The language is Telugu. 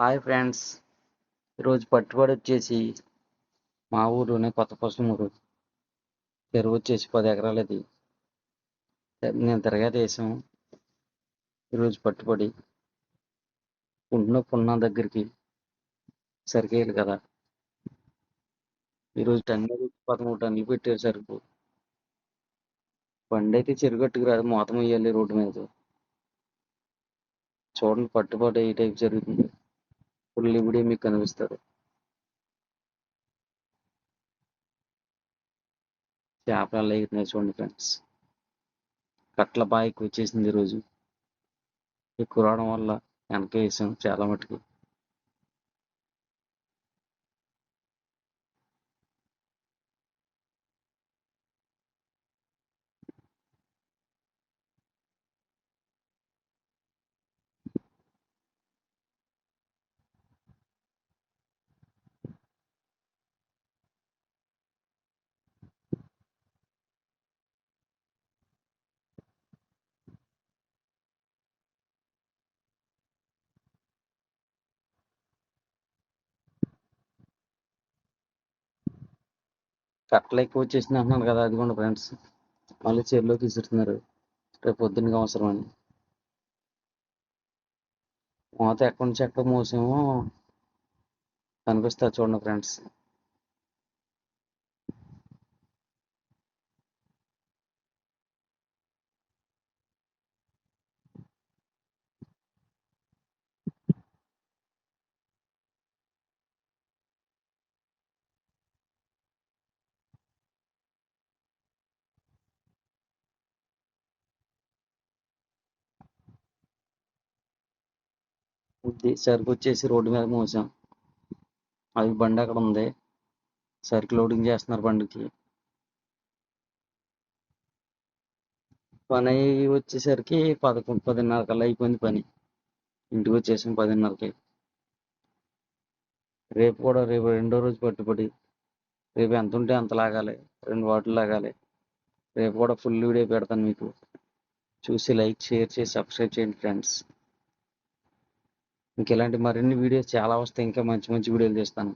హాయ్ ఫ్రెండ్స్ ఈరోజు పట్టుబడి వచ్చేసి మా ఊరులోనే కొత్త పసుమూరు చెరువు వచ్చేసి పది ఎకరాలది నేను తిరగా దేశం. ఈరోజు పట్టుబడి ఉన్న పున్నా దగ్గరికి సరికేయాలి కదా. ఈరోజు టన్ను పదమూడు టన్నులు పెట్టారు సరుకు బండి అయితే చెరుగట్టుకు రాదు మోతం వేయాలి రోడ్డు మీద. చూడండి పట్టుబడి ఏ టైప్ జరుగుతుంది. అప్పుడు వీడియో మీకు కనిపిస్తాడు చేపలు ఎగుతున్నాయి చూడండి ఫ్రెండ్స్. కట్ల బాగా ఎక్కువ వచ్చేసింది ఈరోజు ఎక్కువ రావడం వల్ల వెనక వేసాం చాలా మటుకు. కట్టలు ఎక్కువ వచ్చేసింది అంటున్నాను కదా అదిగోండి ఫ్రెండ్స్ మళ్ళీ చెరువులోకి విసురుతున్నారు. రేపు పొద్దున్నగా అవసరం అని. మూత ఎక్కడి నుంచి ఎక్కడ మూసేమో కనిపిస్తుంది చూడండి ఫ్రెండ్స్ ఇది సరుకు వచ్చేసి రోడ్డు మీద మోసాం. అది బండి అక్కడ ఉంది. సరుకు లోడింగ్ చేస్తున్నారు బండికి. పని వచ్చేసరికి పదకొండు పదిన్నర కల్లా అయిపోయింది పని. ఇంటికి వచ్చేసాం పదిన్నరకి. రేపు కూడా రేపు రెండో రోజు పట్టుబడి రేపు ఎంత ఉంటే అంత లాగాలి రెండు వాటర్ లాగాలి. రేపు కూడా ఫుల్ వీడియో పెడతాను మీకు. చూసి లైక్ షేర్ చేసి సబ్స్క్రైబ్ చేయండి ఫ్రెండ్స్. ఇంక ఇలాంటి మరిన్ని వీడియోస్ చాలా వస్తాయి. ఇంకా మంచి మంచి వీడియోలు చేస్తాను.